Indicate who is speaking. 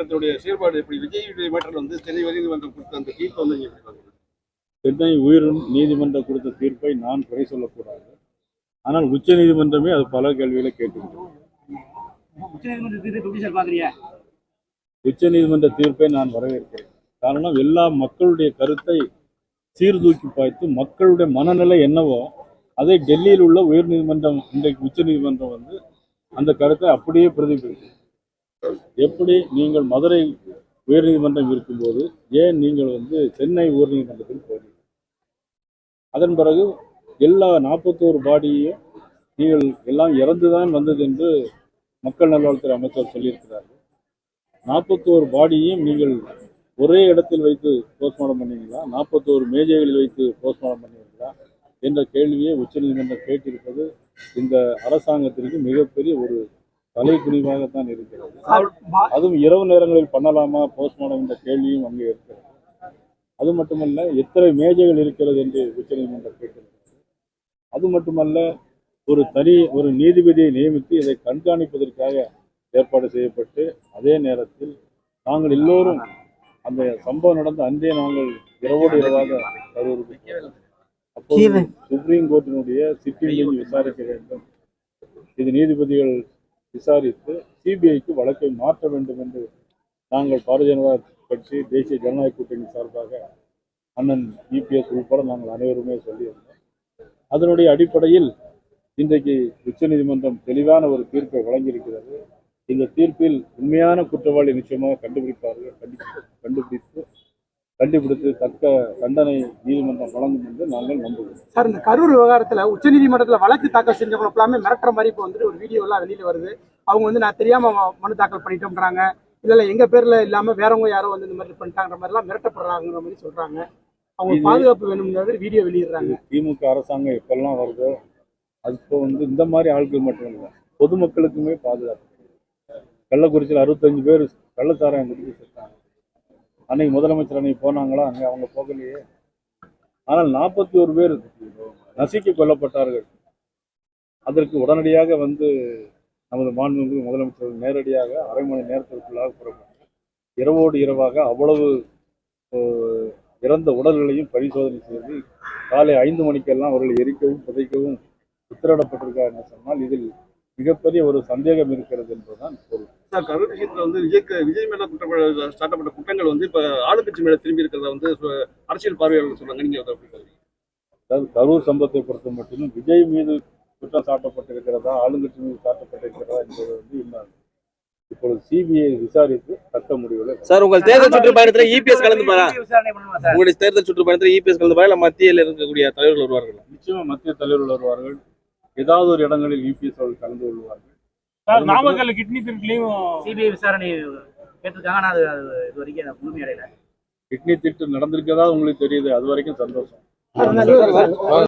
Speaker 1: உயர்நீதிமன்றத்துடைய செயல்பாடு எப்படி? விஜய் மேட்டர் வந்து சென்னை உயர்நீதிமன்றம் கொடுத்த அந்த தீர்ப்பு வந்து?
Speaker 2: சென்னை உயர் நீதிமன்றம் கொடுத்த தீர்ப்பை நான் குறை சொல்லக்கூடாது. ஆனால் உச்ச நீதிமன்றமே அது பல கேள்விகளை
Speaker 3: பாக்குறீங்க
Speaker 2: உச்ச நீதிமன்ற தீர்ப்பை நான் வரவேற்கிறேன். காரணம் எல்லா மக்களுடைய கருத்தை சீர்தூக்கி பார்த்து மக்களுடைய மனநிலை என்னவோ அதை டெல்லியில் உள்ள உயர் நீதிமன்றம் இன்றைக்கு உச்ச நீதிமன்றம் வந்து அந்த கருத்தை அப்படியே பிரதிபலிக்கும் எப்படி நீங்கள் மதுரை உயர்நீதிமன்றம் இருக்கும்போது ஏன் நீங்கள் வந்து சென்னை உயர்நீதிமன்றத்தில் போனீங்க? அதன் பிறகு எல்லா நாற்பத்தோரு பாடியையும் நீங்கள் எல்லாம் இறந்துதான் வந்தது என்று மக்கள் நல்வாழ்வுத்துறை அமைச்சர் சொல்லியிருக்கிறார்கள். நாற்பத்தோரு பாடியையும் நீங்கள் ஒரே இடத்தில் வைத்து போஸ்ட்மார்டம் பண்ணீங்களா? நாற்பத்தோரு மேஜைகளில் வைத்து போஸ்ட்மார்டம் பண்ணீங்களா? என்ற கேள்வியை உச்சநீதிமன்றம் கேட்டிருப்பது இந்த அரசாங்கத்திற்கு மிகப்பெரிய ஒரு தலைக்குனிவாகத்தான் இருக்கிறது. அதுவும் இரவு நேரங்களில் பண்ணலாமா போஸ்ட்மார்ட்டம் என்ற கேள்வியும் அங்கே இருக்கிறது. அது மட்டுமல்ல எத்தனை மேஜைகள் இருக்கிறது என்று உச்சநீதிமன்றம் கேட்டிருக்கிறது. அது மட்டுமல்ல ஒரு தனி ஒரு நீதிபதியை நியமித்து இதை கண்காணிப்பதற்காக ஏற்பாடு செய்யப்பட்டு அதே நேரத்தில் நாங்கள் எல்லோரும் அந்த சம்பவம் நடந்த அன்றே நாங்கள் இரவோடு இரவாக கரூருக்கு. அப்போது சுப்ரீம் கோர்ட்டினுடைய சிட்டிங் விசாரிக்க வேண்டும். இது நீதிபதிகள் விசாரித்து சிபிஐக்கு வழக்கை மாற்ற வேண்டும் என்று நாங்கள் பாரதிய ஜனதா கட்சி தேசிய ஜனநாயக கூட்டணி சார்பாக அண்ணன் இபிஎஸ் உள்பட நாங்கள் அனைவருமே சொல்லியிருந்தோம். அதனுடைய அடிப்படையில் இன்றைக்கு உச்சநீதிமன்றம் தெளிவான ஒரு தீர்ப்பை வழங்கியிருக்கிறது. இந்த தீர்ப்பில் உண்மையான குற்றவாளி நிச்சயமாக கண்டுபிடிப்பார்கள் கண்டிப்பு கண்டுபிடித்து கண்டுபிடித்து தக்க தண்டனை நீதிமன்றம் வழங்கும் என்று நாங்கள் நம்புகிறோம்.
Speaker 4: சார் இந்த கரூர் விவகாரத்துல உச்சநீதிமன்றத்துல வழக்கு தாக்கல் செஞ்சவங்க எல்லாமே மிரட்டுற மாதிரி இப்போ வந்துட்டு ஒரு வீடியோ எல்லாம் வெளியில வருது. அவங்க வந்து நான் தெரியாம மனு தாக்கல் பண்ணிட்டோம்ன்றாங்க. இல்ல இல்ல எங்க பேர்ல இல்லாம வேறவங்க யாரோ வந்து இந்த மாதிரி பண்ணிட்டாங்கிற மாதிரி எல்லாம் மிரட்டப்படுறாங்கிற மாதிரி சொல்றாங்க. அவங்க பாதுகாப்பு வேணும்ன்ற வீடியோ வெளியிடுறாங்க.
Speaker 2: திமுக அரசாங்கம் எப்பெல்லாம் வருதோ அது இப்போ வந்து இந்த மாதிரி ஆட்கள் மட்டும் இல்லை பொதுமக்களுக்குமே பாதுகாப்பு. கள்ளக்குறிச்சியில் அறுபத்தஞ்சு பேர் கள்ளச்சாராயம் குடிச்சு செத்தாங்க. அன்னைக்கு முதலமைச்சர் அன்னைக்கு போனாங்களா? அங்கே அவங்க போகலையே. ஆனால் நாற்பத்தி ஒரு பேர் நசுக்கி கொல்லப்பட்டார்கள். அதற்கு உடனடியாக வந்து நமது மாண்புமிகு முதலமைச்சர் நேரடியாக அரை மணி நேரத்திற்குள்ளாக புறப்பட்டார். இரவோடு இரவாக அவ்வளவு இறந்த உடல்களையும் பரிசோதனை செய்து காலை ஐந்து மணிக்கெல்லாம் அவர்கள் எரிக்கவும் புதைக்கவும் உத்தரவிடப்பட்டிருக்கார் என்று சொன்னால் இதில் மிகப்பெரிய ஒரு சந்தேகம் இருக்கிறது என்பதுதான் பொருள்.
Speaker 1: சார் கரூர் விஷயத்துல வந்து விஜய்க்கு விஜய் மேல குற்ற சாட்டப்பட்ட குற்றங்கள் வந்து இப்ப ஆளுங்கட்சி மேல திரும்பி இருக்கிறத வந்து அரசியல் பார்வையாளர்கள் சொல்றாங்க நீங்க அதை?
Speaker 2: அதாவது கரூர் சம்பவத்தை பொறுத்த மட்டும் விஜய் மீது குற்றம் சாட்டப்பட்டிருக்கிறதா ஆளுங்கட்சி மீது சாட்டப்பட்டிருக்கிறதா என்பது வந்து இன்னும் இப்பொழுது சிபிஐ விசாரித்து தக்க முடிவுகளை
Speaker 5: சார் உங்கள் தேர்தல் சுற்றுப்பயணத்துல இபிஎஸ் கலந்து பாரா
Speaker 3: விசாரணை பண்ணுமா சார்?
Speaker 5: உங்களுடைய தேர்தல் சுற்றுப்பயணத்துல இபிஎஸ் கலந்து பாரா இல்ல மத்தியில் இருக்கக்கூடிய தலைவர்கள் வருவார்கள்?
Speaker 2: நிச்சயமா மத்திய தலைவர்கள் வருவார்கள். ஏதாவது ஒரு இடங்களில் இபிஎஸ் அவர்கள் கலந்து கொள்வார்கள்.
Speaker 6: சார் நாமக்கல் கிட்னி திருட்டுலையும்
Speaker 3: சிபிஐ விசாரணை கேட்டிருக்காங்க. ஆனா அது அது இது வரைக்கும் எனக்கு முழுமையடையல
Speaker 2: கிட்னி திட்டு நடந்திருக்கதா உங்களுக்கு தெரியுது? அது வரைக்கும் சந்தோஷம்.